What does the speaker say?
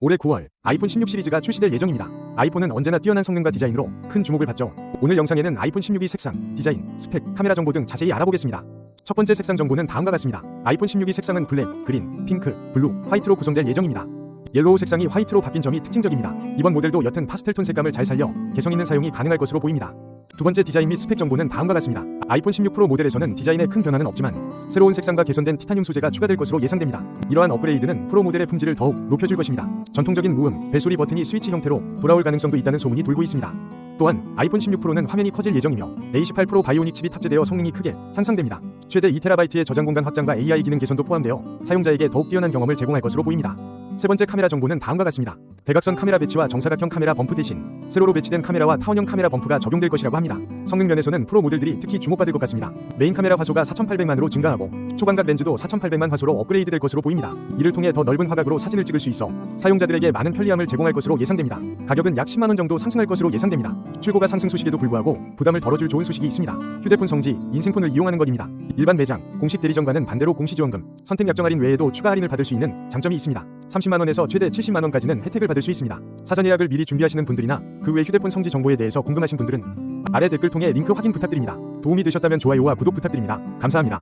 올해 9월 아이폰 16 시리즈가 출시될 예정입니다. 아이폰은 언제나 뛰어난 성능과 디자인으로 큰 주목을 받죠. 오늘 영상에는 아이폰 16의 색상, 디자인, 스펙, 카메라 정보 등 자세히 알아보겠습니다. 첫 번째 색상 정보는 다음과 같습니다. 아이폰 16의 색상은 블랙, 그린, 핑크, 블루, 화이트로 구성될 예정입니다. 옐로우 색상이 화이트로 바뀐 점이 특징적입니다. 이번 모델도 옅은 파스텔톤 색감을 잘 살려 개성 있는 사용이 가능할 것으로 보입니다. 두 번째 디자인 및 스펙 정보는 다음과 같습니다. 아이폰 16 프로 모델에서는 디자인에 큰 변화는 없지만 새로운 색상과 개선된 티타늄 소재가 추가될 것으로 예상됩니다. 이러한 업그레이드는 프로 모델의 품질을 더욱 높여줄 것입니다. 전통적인 무음, 벨소리 버튼이 스위치 형태로 돌아올 가능성도 있다는 소문이 돌고 있습니다. 또한 아이폰 16 프로는 화면이 커질 예정이며 A18 프로 바이오닉 칩이 탑재되어 성능이 크게 향상됩니다. 최대 2TB의 저장 공간 확장과 AI 기능 개선도 포함되어 사용자에게 더욱 뛰어난 경험을 제공할 것으로 보입니다. 세 번째 카메라 정보는 다음과 같습니다. 대각선 카메라 배치와 정사각형 카메라 범프 대신 세로로 배치된 카메라와 타원형 카메라 범프가 적용될 것이라고 합니다. 성능 면에서는 프로 모델들이 특히 주목받을 것 같습니다. 메인 카메라 화소가 4800만으로 증가하고 초광각 렌즈도 4800만 화소로 업그레이드 될 것으로 보입니다. 이를 통해 더 넓은 화각으로 사진을 찍을 수 있어 사용자들에게 많은 편리함을 제공할 것으로 예상됩니다. 가격은 약 10만 원 정도 상승할 것으로 예상됩니다. 출고가 상승 소식에도 불구하고 부담을 덜어줄 좋은 소식이 있습니다. 휴대폰 성지, 인생폰을 이용하는 것입니다. 일반 매장, 공식 대리점과는 반대로 공시 지원금, 선택 약정 할인 외에도 추가 할인을 받을 수 있는 장점이 있습니다. 30만 원에서 최대 70만 원까지는 혜택을 받을 수 있습니다. 사전 예약을 미리 준비하시는 분들이나 그 외 휴대폰 성지 정보에 대해서 궁금하신 분들은 아래 댓글 통해 링크 확인 부탁드립니다. 도움이 되셨다면 좋아요와 구독 부탁드립니다. 감사합니다.